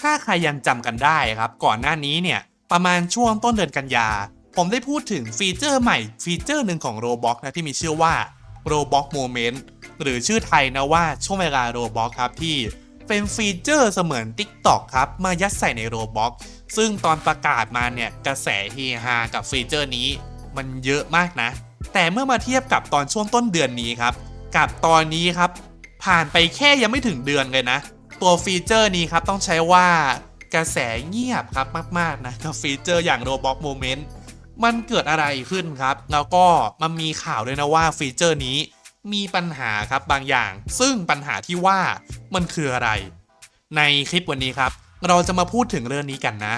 ถ้าใครยังจำกันได้ครับ ก่อนหน้านี้เนี่ย ประมาณช่วงต้นเดือนกันยา ผมได้พูดถึงฟีเจอร์ใหม่ฟีเจอร์หนึ่งของ Roblox นะที่มีชื่อว่า Roblox Moment หรือชื่อไทยนะว่าช่วงเวลา Roblox ครับที่เป็นฟีเจอร์เสมือน TikTok ครับ มายัดใส่ใน Roblox ซึ่งตอนประกาศมาเนี่ยกระแสเฮฮากับฟีเจอร์นี้ มันเยอะมากนะ แต่เมื่อมาเทียบกับตอนช่วงต้นเดือนนี้ครับ กับตอนนี้ครับ ผ่านไปแค่ยังไม่ถึงเดือนเลยนะ ตัวฟีเจอร์นี้ครับต้องใช้ว่ากระแสเงียบครับมากๆนะกับฟีเจอร์อย่าง Roblox Moment มันเกิดอะไรขึ้นครับ แล้วก็มันมีข่าวด้วยนะว่าฟีเจอร์นี้มีปัญหาครับบางอย่าง ซึ่งปัญหาที่ว่ามันคืออะไร ในคลิปวันนี้ครับ เราจะมาพูดถึงเรื่องนี้กันนะ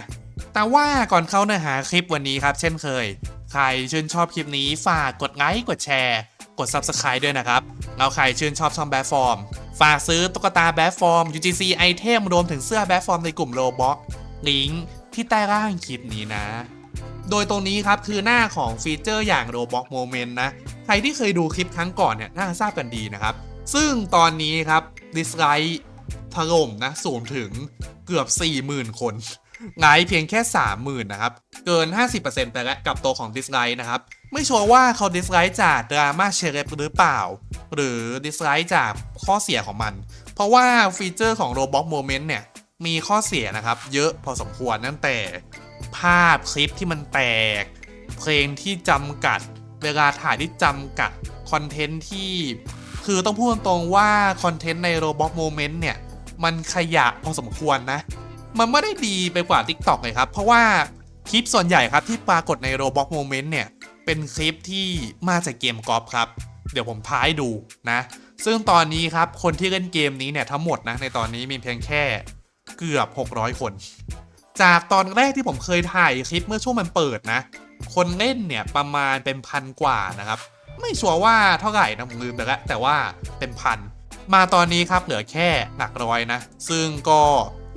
แต่ว่าก่อนเข้าเนื้อหาคลิปวันนี้ครับ เช่นเคย ใครชื่นชอบคลิปนี้ฝากกดไลค์กดแชร์ กด Subscribe ด้วยนะครับแล้วใครชื่นชอบช่องแบฟฟอร์ม ฝากซื้อตุ๊กตาแบฟฟอร์ม UGC ไอเทมรวมถึงเสื้อแบฟฟอร์มในกลุ่มโ o บ็อกลิงก์ที่ใต้ล่างคลิปนี้นะ โดยตรงนี้ครับคือหน้าของฟีเจอร์อย่าง Roblox Moment นะ ใครที่เคยดูคลิปครั้งก่อนเนี่ยน่าจะทราบกันดีนะครับ ซึ่งตอนนี้ครับดิสไลค์ถล่มนะสูงถึงเกือบ 40,000 คนไลค์เพียงแค่ 30,000 นะครับ เกิน 50%ไปแล้วกับตัวของดิสไลค์นะครับ ไม่ชัวร์ว่าเขาดิสไลค์จากดราม่าเชเลบหรือเปล่า หรือดิสไลค์จากข้อเสียของมัน เพราะว่าฟีเจอร์ของ Roblox Moment เนี่ย มีข้อเสียนะครับ เยอะพอสมควรนั่นแต่ภาพคลิปที่มันแตก เพลงที่จำกัด เวลาถ่ายที่จำกัด คอนเทนต์ที่ คือต้องพูดตรงๆว่าคอนเทนต์ใน Roblox Moment เนี่ย มันขยะพอสมควรนะ มันไม่ได้ดีไปกว่า TikTok เลยครับ เพราะว่าคลิปส่วนใหญ่ครับที่ปรากฏใน Roblox Moment เนี่ย เป็นคลิปที่มาจากเกมกอล์ฟครับ เดี๋ยวผมพายดูนะ ซึ่งตอนนี้ครับคนที่เล่นเกมนี้เนี่ยทั้งหมดนะในตอนนี้มีเพียงแค่เกือบ 600 คน จากตอนแรกที่ผมเคยถ่ายคลิปเมื่อช่วงมันเปิดนะ คนเล่นเนี่ยประมาณเป็นพันกว่านะครับ ไม่ชัวร์ว่าเท่าไหร่นะผมลืมไปแล้วแต่ว่าเป็นพัน มาตอนนี้ครับเหลือแค่หลักร้อยนะ ซึ่งก็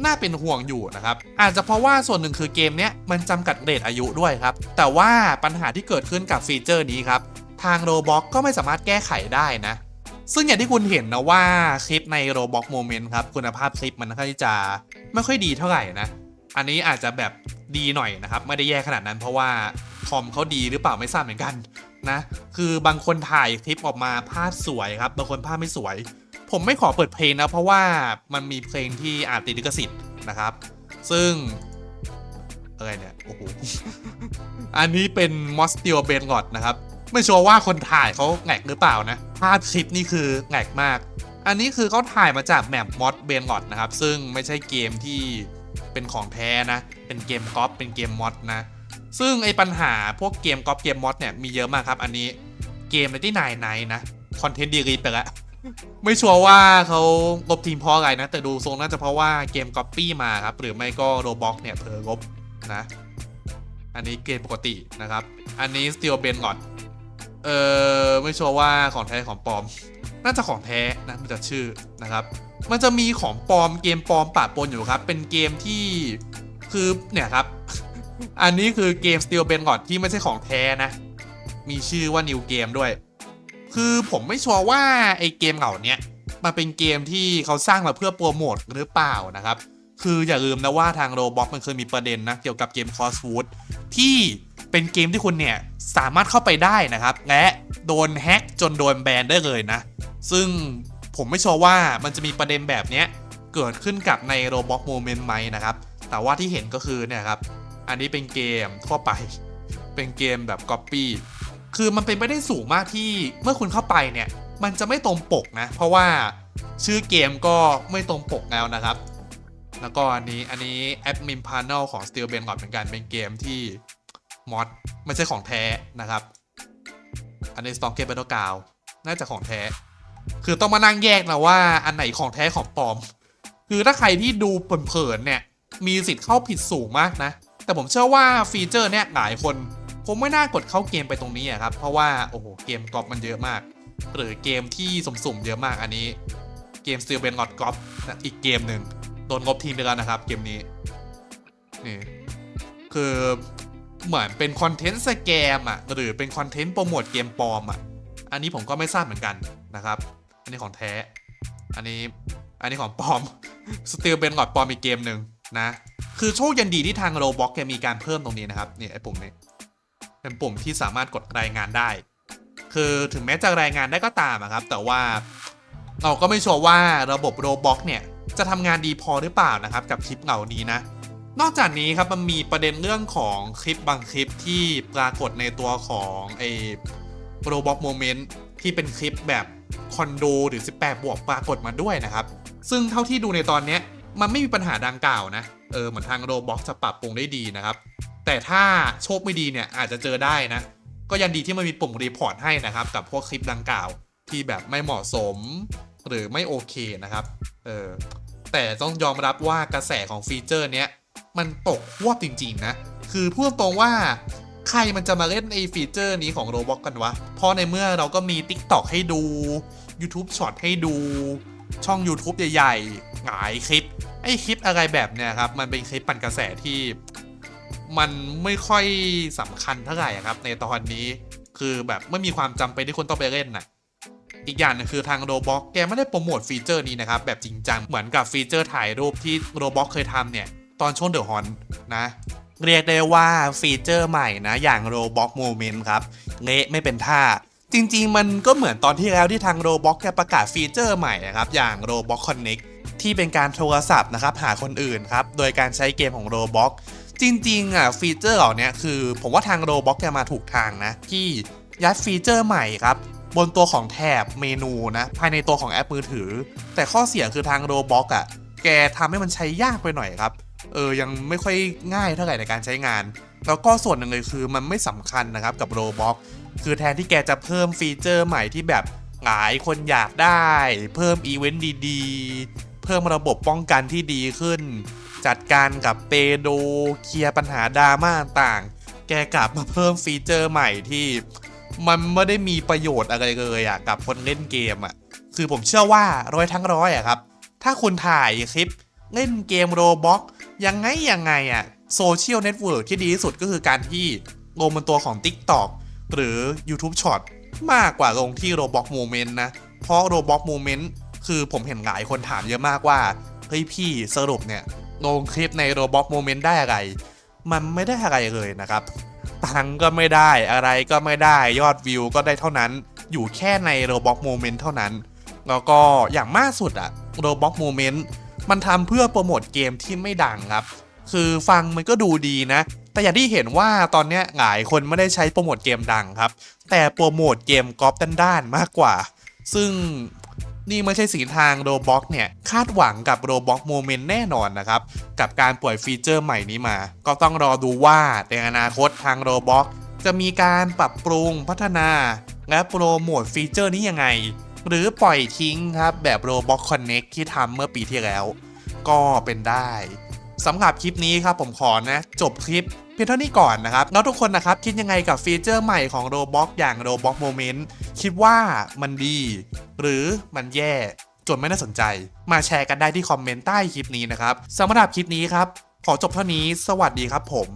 น่าเป็นห่วงอยู่นะครับ อาจจะเพราะว่าส่วนหนึ่งคือเกมเนี้ยมันจำกัดเรทอายุด้วยครับ แต่ว่าปัญหาที่เกิดขึ้นกับฟีเจอร์นี้ครับ ทาง Roblox ก็ไม่สามารถแก้ไขได้นะ ซึ่งอย่างที่คุณเห็นนะว่าคลิปใน Roblox Moment ครับ คุณภาพคลิปมันค่อนข้างจะไม่ค่อยดีเท่าไหร่นะ อันนี้อาจจะแบบดีหน่อยนะครับ ไม่ได้แย่ขนาดนั้นเพราะว่าคอมเขาดีหรือเปล่าไม่ทราบเหมือนกันนะ คือบางคนถ่ายคลิปออกมาภาพสวยครับ บางคนภาพไม่สวย ผมไม่ขอเปิดเพลงนะ เพราะว่ามันมีเพลงที่อาจติดลิขสิทธิ์นะครับ ซึ่งอะไรเนี่ย โอ้โห อันนี้เป็นมอสติ l เบนกอดนะครับ ไม่ชัวร์ว่าคนถ่ายเขาแงกหรือเปล่านะ ภาพคลิปนี่คือแงกมาก อันนี้คือเขาถ่ายมาจากแมปมอสเบนกอดนะครับ ซึ่งไม่ใช่เกมที่เป็นของแท้นะ เป็นเกมก๊อปเป็นเกมมอดนะ ซึ่งไอ้ปัญหาพวกเกมก๊อปเกมมอดเนี่ยมีเยอะมากครับ อันนี้เกมในที่นายไนนะ คอนเทนต์ดีรีไปแล้วไม่ชัวร์ว่าเขาลบทีมเพราะอะไรนะ แต่ดูทรงน่าจะเพราะว่าเกมก๊อปปี้มาครับ หรือไม่ก็โรบ็อกเนี่ยเผลอลบนะ อันนี้เกมปกตินะครับ อันนี้ Steel b e n ก่อน เออไม่ชัวร์ว่าของแท้ของปลอม น่าจะของแท้นะมันจะชื่อนะครับ มันจะมีของปลอมเกมปลอมปะปนอยู่ครับ เป็นเกมที่คือเนี่ยครับ อันนี้คือเกม Steel b e n ก่อนที่ไม่ใช่ของแท้นะ มีชื่อว่า New Game ด้วย คือผมไม่ชัวร์ว่าไอเกมเหล่านี้มันเป็นเกมที่เขาสร้างมาเพื่อโปรโมทหรือเปล่านะครับ คืออย่าลืมนะว่าทางโรบ็อกมันเคยมีประเด็นนะเกี่ยวกับเกม Crosswood ที่ เป็นเกมที่คุณเนี่ยสามารถเข้าไปได้นะครับ และโดนแฮ็กจนโดนแบนได้เลยนะ ซึ่งผมไม่ชัวร์ว่ามันจะมีประเด็นแบบเนี้ยเกิดขึ้นกับใน Roblox Moment ไหมนะครับ แต่ว่าที่เห็นก็คือเนี่ยครับ อันนี้เป็นเกมทั่วไป เป็นเกมแบบ Copy คือมันเป็นไปได้สูงมากที่เมื่อคุณเข้าไปเนี่ย มันจะไม่ตรงปกนะ เพราะว่าชื่อเกมก็ไม่ตรงปกแล้วนะครับ แล้วก็อันนี้อันนี้แอดมินพา n e l ของ Steel b e n ก่อนเหมือนกันเป็นเกมที่ มอดไม่ใช่ของแท้นะครับ อันนี้ Storm Gate Battleground น่าจะของแท้ คือต้องมานั่งแยกนะว่าอันไหนของแท้ของปลอม คือถ้าใครที่ดูเผินๆเนี่ย มีสิทธิ์เข้าผิดสูงมากนะ แต่ผมเชื่อว่าฟีเจอร์เนี่ยหลายคนคงไม่น่ากดเข้าเกมไปตรงนี้อะครับ เพราะว่าโอ้โหเกมกรอล์ฟมันเยอะมาก หรือเกมที่สุ่มๆเยอะมากอันนี้เกม Steel b e n กอดกรอล์ฟอีกเกมหนึ่งโดนงบทีมไปแล้วนะครับ เกมนี้นี่คือ เหมือนเป็นคอนเทนต์สแกมอะหรือเป็นคอนเทนต์โปรโมทเกมปลอมอะอันนี้ผมก็ไม่ทราบเหมือนกันนะครับ อันนี้ของแท้ อันนี้อันนี้ของปลอมสติลเบนกอดปลอมอีกเกมหนึ่งนะ คือโชคยันดีที่ทางโรบ็อกแกมีการเพิ่มตรงนี้นะครับเนี่ยไอ้ปุ่มนี้เป็นปุ่มที่สามารถกดรายงานได้ คือถึงแม้จะรายงานได้ก็ตามอะครับ แต่ว่าเราก็ไม่ชัวร์ว่าระบบโรบ็อกเนี่ยจะทำงานดีพอหรือเปล่านะครับ กับคลิปเหล่านี้นะ นอกจากนี้ครับมันมีประเด็นเรื่องของคลิปบางคลิปที่ปรากฏในตัวของไอ้โรบ็อกโมเมนต์ที่เป็นคลิปแบบคอนโดหรือ 18 บวกปรากฏมาด้วยนะครับ ซึ่งเท่าที่ดูในตอนนี้มันไม่มีปัญหาดังกล่าวนะ เออเหมือนทางโรบ็อกจะปรับปรุงได้ดีนะครับ แต่ถ้าโชคไม่ดีเนี่ยอาจจะเจอได้นะ ก็ยังดีที่มันมีปุ่มรีพอร์ตให้นะครับ กับพวกคลิปดังกล่าวที่แบบไม่เหมาะสมหรือไม่โอเคนะครับ เออแต่ต้องยอมรับว่ากระแสของฟีเจอร์เนี้ย มันตกควบจริง ๆ นะ คือพูดตรงว่าใครมันจะมาเล่นไอ้ฟีเจอร์นี้ของ Roblox กันวะ เพราะในเมื่อเราก็มี TikTok ให้ดู YouTube Short ให้ดู ช่อง YouTube ใหญ่ๆหลายคลิป ไอ้คลิปอะไรแบบเนี้ยครับ มันเป็นคลิปปั่นกระแสที่ มันไม่ค่อยสำคัญเท่าไหร่ครับ ในตอนนี้ คือแบบไม่มีความจำเป็นที่คนต้องไปเล่นน่ะอีกอย่างนึงคือทาง Roblox แกไม่ได้โปรโมทฟีเจอร์นี้นะครับ แบบจริงจัง เหมือนกับฟีเจอร์ถ่ายรูปที่ Roblox เคยทำเนี่ย ตอนช่วงเดอะฮอนนะ เรียกได้ว่าฟีเจอร์ใหม่นะ อย่าง Roblox Moment ครับเละไม่เป็นท่า จริง ๆ มันก็เหมือนตอนที่แล้วที่ทาง Roblox แกประกาศฟีเจอร์ใหม่นะครับ อย่าง Roblox Connect ที่เป็นการโทรศัพท์นะครับ หาคนอื่นครับ โดยการใช้เกมของ Roblox จริง ๆ อะ ฟีเจอร์เหล่านี้คือ ผมว่าทาง Roblox แกมาถูกทางนะ ที่ยัดฟีเจอร์ใหม่ครับ บนตัวของแถบเมนูนะ ภายในตัวของแอปมือถือ แต่ข้อเสียคือทาง Roblox อะ แกทำให้มันใช้ยากไปหน่อยครับ เออยังไม่ค่อยง่ายเท่าไหร่ในการใช้งาน แล้วก็ส่วนหนึ่งเลยคือมันไม่สำคัญนะครับกับ Roblox คือแทนที่แกจะเพิ่มฟีเจอร์ใหม่ที่แบบหลายคนอยากได้ เพิ่มอีเวนต์ดีๆ เพิ่มระบบป้องกันที่ดีขึ้น จัดการกับเปโดเคลียร์ปัญหาดราม่าต่าง แกกลับมาเพิ่มฟีเจอร์ใหม่ที่ มันไม่ได้มีประโยชน์อะไรเลยอะกับคนเล่นเกมอะคือผมเชื่อว่าร้อยทั้งร้อยอะครับ ถ้าคุณถ่ายคลิปเล่นเกมโรบ็อก ยังไงยังไงอะโซเชียลเน็ตเวิร์กที่ดีที่สุดก็คือการที่ลงบนตัวของ TikTok หรือ YouTube Short มากกว่าลงที่ Roblox Moment นะ เพราะ Roblox Moment คือผมเห็นหลายคนถามเยอะมากว่า เฮ้ยพี่สรุปเนี่ยลงคลิปใน Roblox Moment ได้อะไร มันไม่ได้อะไรเลยนะครับตังก็ไม่ได้อะไรก็ไม่ได้ยอดวิวก็ได้เท่านั้น อยู่แค่ใน Roblox Moment เท่านั้น แล้วก็อย่างมากสุดอะ Roblox Moment มันทำเพื่อโปรโมทเกมที่ไม่ดังครับ คือฟังมันก็ดูดีนะ แต่อย่างที่เห็นว่าตอนนี้หลายคนไม่ได้ใช้โปรโมทเกมดังครับ แต่โปรโมทเกมกอล์ฟด้านๆมากกว่า ซึ่งนี่ไม่ใช่สิ่งทาง Roblox เนี่ย คาดหวังกับ Roblox Moment แน่นอนนะครับ กับการปล่อยฟีเจอร์ใหม่นี้มา ก็ต้องรอดูว่าในอนาคตทาง Roblox จะมีการปรับปรุงพัฒนา และโปรโมทฟีเจอร์นี้ยังไง หรือปล่อยทิ้งครับแบบ Roblox Connect ที่ทำเมื่อปีที่แล้ว ก็เป็นได้สำหรับคลิปนี้ครับผมขอนะ จบคลิปเพียงเท่านี้ก่อนนะครับ แล้วทุกคนนะครับ คิดยังไงกับฟีเจอร์ใหม่ของ Roblox อย่าง Roblox Moment คิดว่ามันดี หรือมันแย่จนไม่น่าสนใจ มาแชร์กันได้ที่คอมเมนต์ใต้คลิปนี้นะครับสำหรับคลิปนี้ครับ ขอจบเท่านี้ สวัสดีครับผม